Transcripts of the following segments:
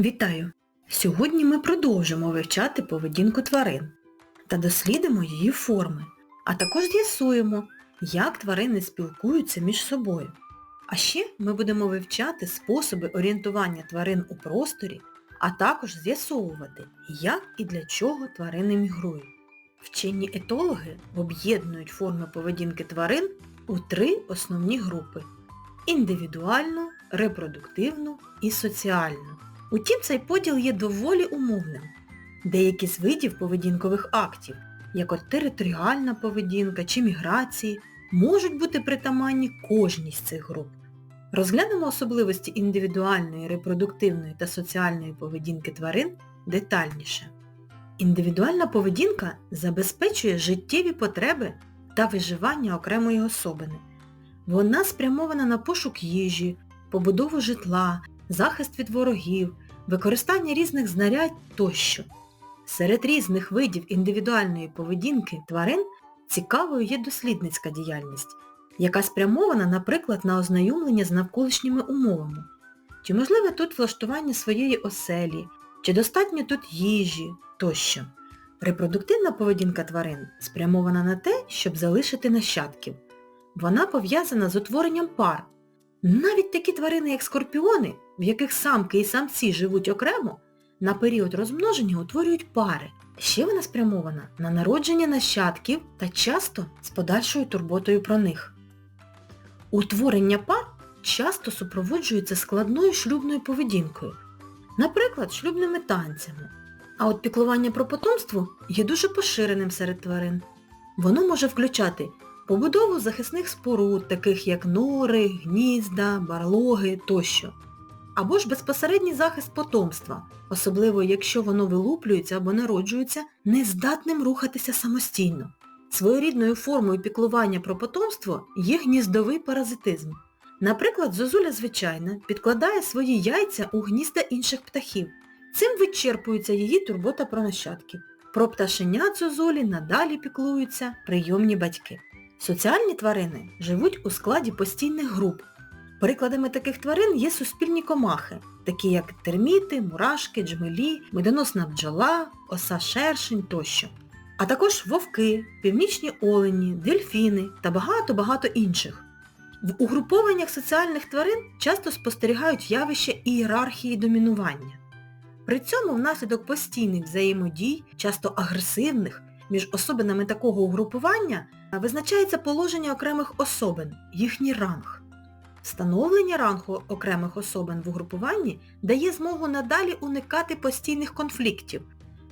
Вітаю! Сьогодні ми продовжимо вивчати поведінку тварин та дослідимо її форми, а також з'ясуємо, як тварини спілкуються між собою. А ще ми будемо вивчати способи орієнтування тварин у просторі, а також з'ясовувати, як і для чого тварини мігрують. Вчені етологи об'єднують форми поведінки тварин у три основні групи індивідуальну, репродуктивну і соціальну. Утім, цей поділ є доволі умовним. Деякі з видів поведінкових актів, як от територіальна поведінка чи міграції, можуть бути притаманні кожній з цих груп. Розглянемо особливості індивідуальної, репродуктивної та соціальної поведінки тварин детальніше. Індивідуальна поведінка забезпечує життєві потреби та виживання окремої особини. Вона спрямована на пошук їжі, побудову житла, захист від ворогів, використання різних знарядь тощо. Серед різних видів індивідуальної поведінки тварин цікавою є дослідницька діяльність, яка спрямована, наприклад, на ознайомлення з навколишніми умовами. Чи можливе тут влаштування своєї оселі, чи достатньо тут їжі тощо. Репродуктивна поведінка тварин спрямована на те, щоб залишити нащадків. Вона пов'язана з утворенням пар. Навіть такі тварини, як скорпіони, в яких самки і самці живуть окремо, на період розмноження утворюють пари. Ще вона спрямована на народження нащадків та часто з подальшою турботою про них. Утворення пар часто супроводжується складною шлюбною поведінкою, наприклад, шлюбними танцями. А от піклування про потомство є дуже поширеним серед тварин. Воно може включати побудову захисних споруд, таких як нори, гнізда, барлоги тощо. Або ж безпосередній захист потомства, особливо якщо воно вилуплюється або народжується нездатним рухатися самостійно. Своєрідною формою піклування про потомство є гніздовий паразитизм. Наприклад, зозуля звичайна підкладає свої яйця у гнізда інших птахів. Цим вичерпується її турбота про нащадків. Про пташенят зозулі надалі піклуються прийомні батьки. Соціальні тварини живуть у складі постійних груп. Прикладами таких тварин є суспільні комахи, такі як терміти, мурашки, джмелі, медоносна бджола, оса шершень тощо. А також вовки, північні олені, дельфіни та багато-багато інших. В угрупованнях соціальних тварин часто спостерігають явище ієрархії домінування. При цьому внаслідок постійних взаємодій, часто агресивних, між особинами такого угрупування визначається положення окремих особин, їхній ранг. Встановлення рангу окремих особин в угрупуванні дає змогу надалі уникати постійних конфліктів.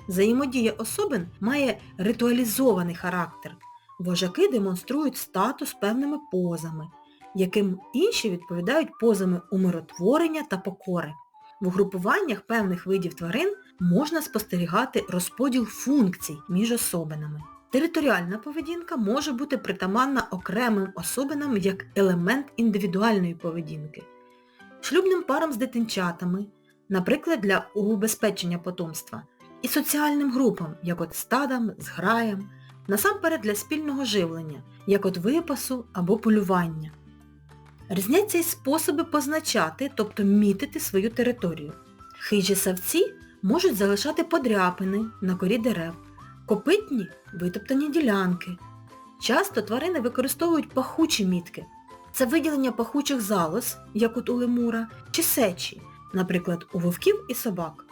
Взаємодія особин має ритуалізований характер. Вожаки демонструють статус певними позами, яким інші відповідають позами умиротворення та покори. В угрупуваннях певних видів тварин можна спостерігати розподіл функцій між особинами. Територіальна поведінка може бути притаманна окремим особинам як елемент індивідуальної поведінки. Шлюбним парам з дитинчатами, наприклад, для убезпечення потомства, і соціальним групам, як от стадам, зграям, насамперед для спільного живлення, як от випасу або полювання. Різняться й способи позначати, тобто мітити свою територію. Хижі савці можуть залишати подряпини на корі дерев, копитні витоптані ділянки. Часто тварини використовують пахучі мітки. Це виділення пахучих залоз, як от у лемура, чи сечі, наприклад, у вовків і собак.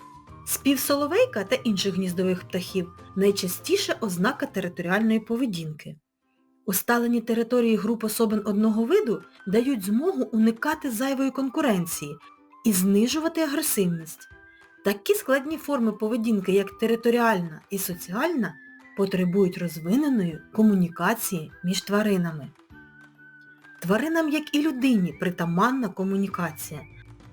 Спів соловейка та інших гніздових птахів найчастіше ознака територіальної поведінки. Усталені території груп особин одного виду дають змогу уникати зайвої конкуренції і знижувати агресивність. Такі складні форми поведінки, як територіальна і соціальна, потребують розвиненої комунікації між тваринами. Тваринам, як і людині, притаманна комунікація,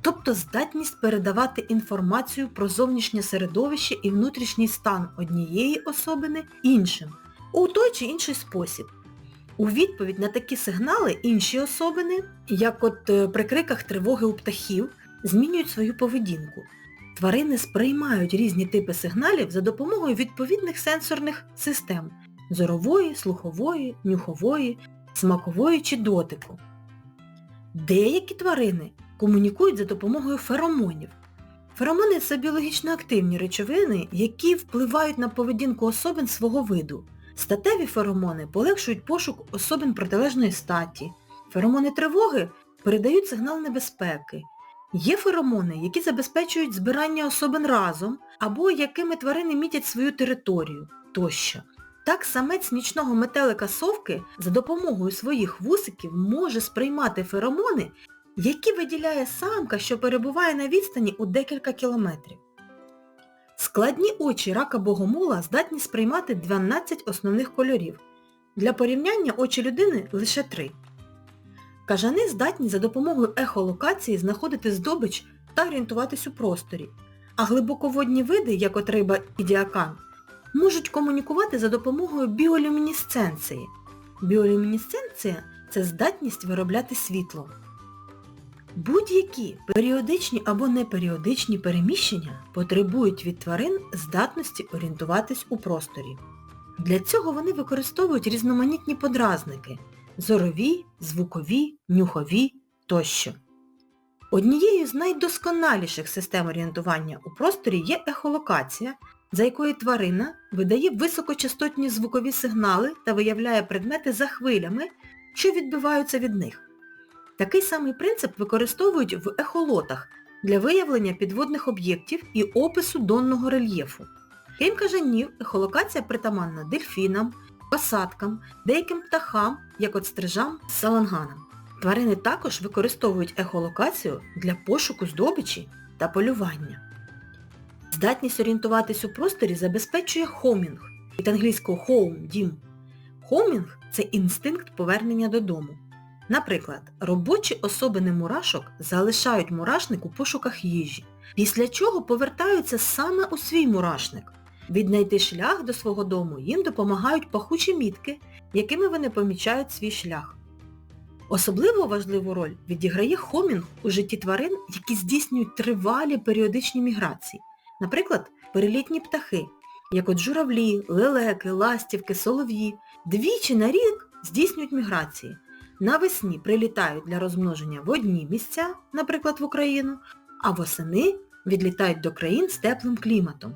тобто здатність передавати інформацію про зовнішнє середовище і внутрішній стан однієї особини іншим у той чи інший спосіб. У відповідь на такі сигнали інші особини, як от е, при криках тривоги у птахів, змінюють свою поведінку. Тварини сприймають різні типи сигналів за допомогою відповідних сенсорних систем зорової, слухової, нюхової, смакової чи дотику. Деякі тварини комунікують за допомогою феромонів. Феромони це біологічно активні речовини, які впливають на поведінку особин свого виду. Статеві феромони полегшують пошук особин протилежної статі. Феромони тривоги передають сигнал небезпеки. Є феромони, які забезпечують збирання особин разом, або якими тварини мітять свою територію тощо. Так самець нічного метелика совки за допомогою своїх вусиків може сприймати феромони, які виділяє самка, що перебуває на відстані у декілька кілометрів. Складні очі рака богомола здатні сприймати 12 основних кольорів. Для порівняння очі людини лише 3. Кажани здатні за допомогою ехолокації знаходити здобич та орієнтуватись у просторі, а глибоководні види, як от риба і діакан, можуть комунікувати за допомогою біолюмінесценції. Біолюмінесценція – це здатність виробляти світло. Будь-які періодичні або неперіодичні переміщення потребують від тварин здатності орієнтуватись у просторі. Для цього вони використовують різноманітні подразники – зорові, звукові, нюхові тощо. Однією з найдосконаліших систем орієнтування у просторі є ехолокація, за якою тварина видає високочастотні звукові сигнали та виявляє предмети за хвилями, що відбиваються від них. Такий самий принцип використовують в ехолотах для виявлення підводних об'єктів і опису донного рельєфу. Крім кажанів, ехолокація притаманна дельфінам, посадкам, деяким птахам, як от стрижам саланганам. Тварини також використовують ехолокацію для пошуку здобичі та полювання. Здатність орієнтуватись у просторі забезпечує хомінг, від англійського home – дім. Хомінг – це інстинкт повернення додому. Наприклад, робочі особини мурашок залишають мурашник у пошуках їжі, після чого повертаються саме у свій мурашник. Віднайти шлях до свого дому їм допомагають пахучі мітки, якими вони помічають свій шлях. Особливо важливу роль відіграє хомінг у житті тварин, які здійснюють тривалі періодичні міграції. Наприклад, перелітні птахи, як от журавлі, лелеки, ластівки, солов'ї, двічі на рік здійснюють міграції. Навесні прилітають для розмноження в одні місця, наприклад, в Україну, а восени відлітають до країн з теплим кліматом.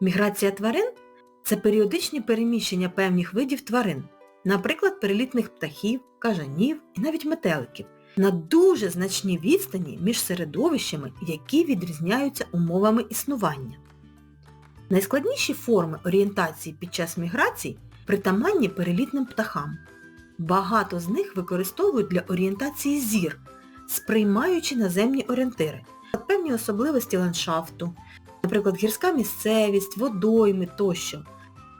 Міграція тварин – це періодичні переміщення певних видів тварин, наприклад, перелітних птахів, кажанів і навіть метеликів, на дуже значній відстані між середовищами, які відрізняються умовами існування. Найскладніші форми орієнтації під час міграцій притаманні перелітним птахам. Багато з них використовують для орієнтації зір, сприймаючи наземні орієнтири, певні особливості ландшафту, наприклад, гірська місцевість, водойми тощо.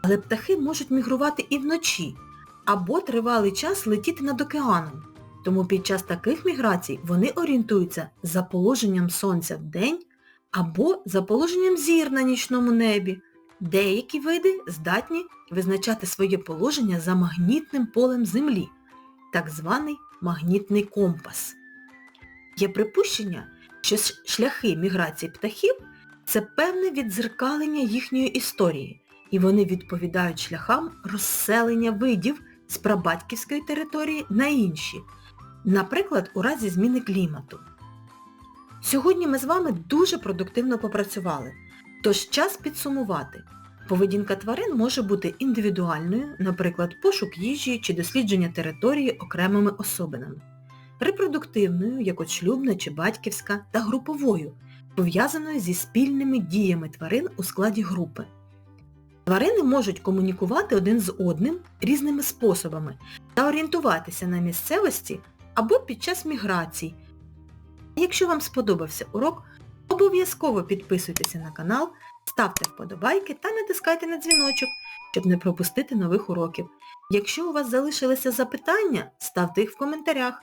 Але птахи можуть мігрувати і вночі, або тривалий час летіти над океаном. Тому під час таких міграцій вони орієнтуються за положенням сонця в день або за положенням зір на нічному небі. Деякі види здатні визначати своє положення за магнітним полем Землі, так званий магнітний компас. Є припущення, що шляхи міграції птахів це певне віддзеркалення їхньої історії, і вони відповідають шляхам розселення видів з прабатьківської території на інші, наприклад, у разі зміни клімату. Сьогодні ми з вами дуже продуктивно попрацювали, тож час підсумувати. Поведінка тварин може бути індивідуальною, наприклад, пошук їжі чи дослідження території окремими особинами, репродуктивною, як от шлюбна чи батьківська, та груповою, пов'язаною зі спільними діями тварин у складі групи. Тварини можуть комунікувати один з одним різними способами та орієнтуватися на місцевості або під час міграцій. Якщо вам сподобався урок, обов'язково підписуйтеся на канал, ставте вподобайки та натискайте на дзвіночок, щоб не пропустити нових уроків. Якщо у вас залишилися запитання, ставте їх в коментарях.